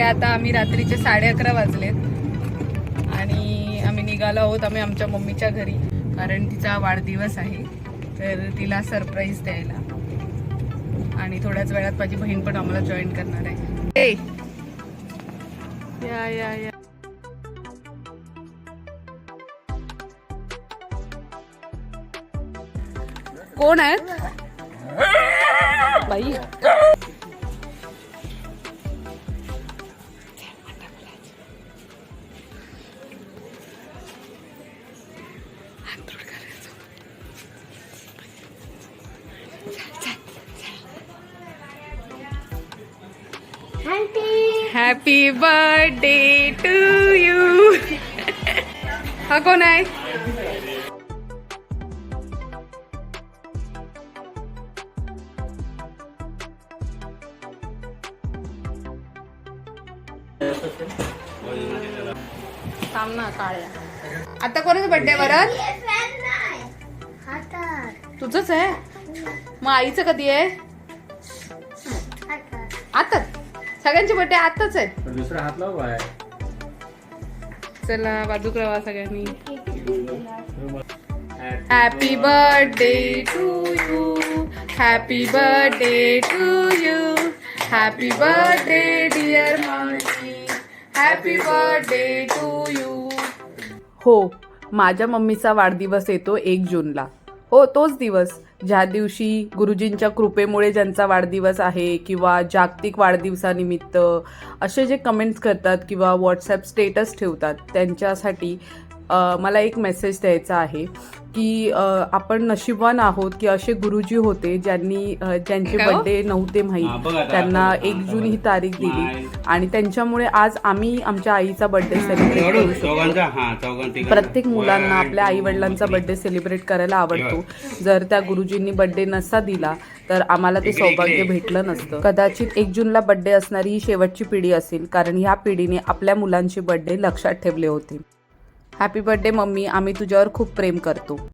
आता आम्ही रात्रीचे साडे अकरा वाजलेत. आणि आम्ही निघालो आहोत आम्ही आमच्या मम्मीच्या घरी कारण तिचा वाढदिवस आहे. तर तिला सरप्राईज द्यायला. आणि थोड्याच वेळात माझी बहीण पण आम्हाला जॉईन करणार आहे. या या या कोण आहेत? बाई. हॅपी बर्थडे टू यू हा कोण आहे सामना काळ्या आता कोणाचा बर्थडे वरद तुझंच आहे? मग आईचं कधी आहे? आताच. सगळ्यांचे बर्थडे आताच पण दुसरा हात लाव चला बाजूक राहा सगळ्यांनी. Happy birthday to you happy birthday to you happy birthday dear mummy happy birthday to you हो माझ्या मम्मीचा वाढदिवस येतो एक जूनला. हो तोच दिवस. ज्या दिवशी गुरुजींच्या कृपेमुळे ज्यांचा वाढदिवस आहे किंवा जागतिक वाढदिवसानिमित्त असे जे कमेंट्स करतात किंवा व्हॉट्सॲप स्टेटस ठेवतात त्यांच्यासाठी मला एक मेसेज द्यायचा आहे. की आपण नशीबवान आहोत की असे गुरुजी होते ज्यांनी ज्यांचे? बड्डे नव्हते हा, बघ माहीत त्यांना एक जून ही तारीख दिली. आणि त्यांच्यामुळे आज आम्ही आमच्या आईचा बड्डे सेलिब्रेट करू शकतो हा प्रत्येक मुलांना आपल्या आई वडिलांचा बर्थडे सेलिब्रेट करायला आवडतो. जर त्या गुरुजींनी बर्थडे नसता दिला तर आम्हाला ते सौभाग्य. भेटलं नसतं. कदाचित एक जूनला बर्थडे असणारी ही शेवटची पिढी असेल कारण ह्या पिढीने आपल्या मुलांचे बर्थडे लक्षात ठेवले होते. Happy birthday mummy. आम्ही तुझ्यावर खूप प्रेम करतो.